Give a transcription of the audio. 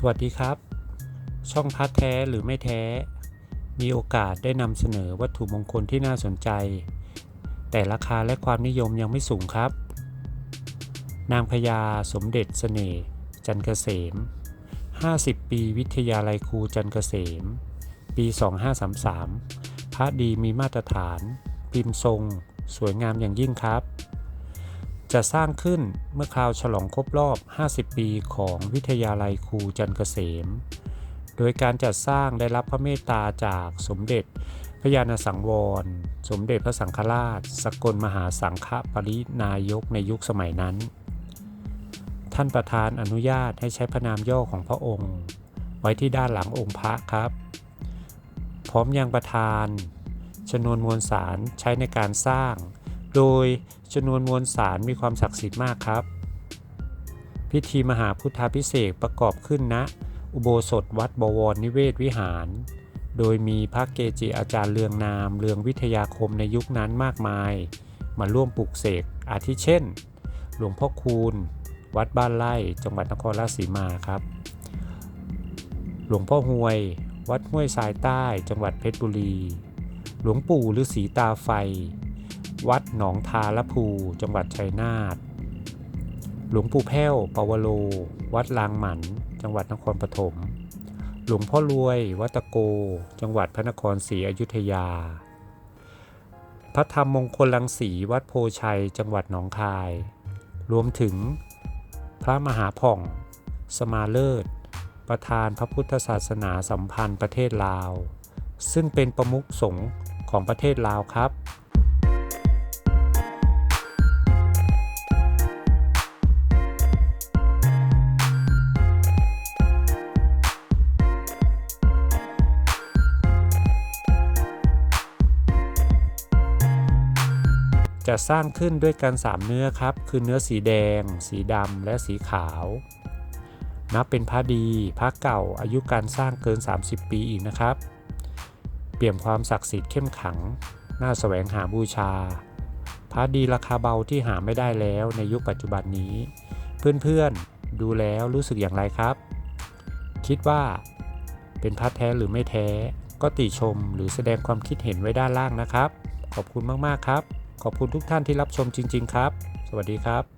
สวัสดีครับ ช่องพัดแท้หรือไม่แท้ มีโอกาสได้นำเสนอวัตถุมงคลที่น่าสนใจ แต่ราคาและความนิยมยังไม่สูงครับ นางพญาสมเด็จเสน่ห์จันเกษม 50 ปีวิทยาลัยครูจันเกษม ปี 2533 พระดีมีมาตรฐาน พิมพ์ทรง สวยงามอย่างยิ่งครับ จะสร้างขึ้นเมื่อคราวฉลองครบรอบ 50 ปีของวิทยาลัยครูจันเกษม โดยการจัดสร้างได้รับพระเมตตาจากสมเด็จพระยาณสังวร สมเด็จพระสังฆราช สกลมหาสังฆปรินายกในยุคสมัยนั้น ท่านประธานอนุญาตให้ใช้พระนามย่อของพระองค์ ไว้ที่ด้านหลังองค์พระครับ พร้อมยังประธานชนวนมวลสารใช้ในการสร้าง โดยชนวนมวลสารมีความศักดิ์สิทธิ์มากครับ พิธีมหาพุทธาพิเศษประกอบขึ้นณอุโบสถวัดบวรนิเวศวิหาร โดยมีพระเกจิอาจารย์เลืองนาม เลืองวิทยาคมในยุคนั้นมากมาย มาร่วมปลุกเสกอาทิเช่น หลวงพ่อคูณ วัดบ้านไร่จังหวัดนครราชสีมาครับ หลวงพ่อหวย วัดห้วยทรายใต้ จังหวัดเพชรบุรี หลวงปู่ฤาษีตาไฟ วัดหนองทาละภู จังหวัดชัยนาท หลวงปู่แพ้วปวโล วัดลางหมัน จังหวัดนครปฐม หลวงพ่อรวย วัดตะโก จังหวัดพระนครศรีอยุธยา พระธรรมมงคลลังสีวัดโพชัย จังหวัดหนองคาย รวมถึง พระมหาผ่อง สมาเลิศ ประธานพระพุทธศาสนาสัมพันธ์ประเทศลาว ซึ่งเป็นประมุขสงฆ์ของประเทศลาวครับ จะสร้างขึ้นด้วยกัน 3 เนื้อครับ คือเนื้อสีแดง สีดำ และสีขาว นับเป็นพระดีพระเก่าอายุการสร้างเกิน 30 ปีอีกนะครับ เปี่ยมความศักดิ์สิทธิ์เข้มขัง น่าแสวงหาบูชา พระดีราคาเบาที่หาไม่ได้แล้วในยุคปัจจุบันนี้ เพื่อนๆ ดูแล้วรู้สึกอย่างไรครับ คิดว่า เป็นพระแท้หรือไม่แท้ ก็ติชมหรือแสดงความคิดเห็นไว้ด้านล่างนะครับ ขอบคุณมากๆครับ ขอบคุณทุกท่านที่รับชมจริง ๆ ครับ สวัสดีครับ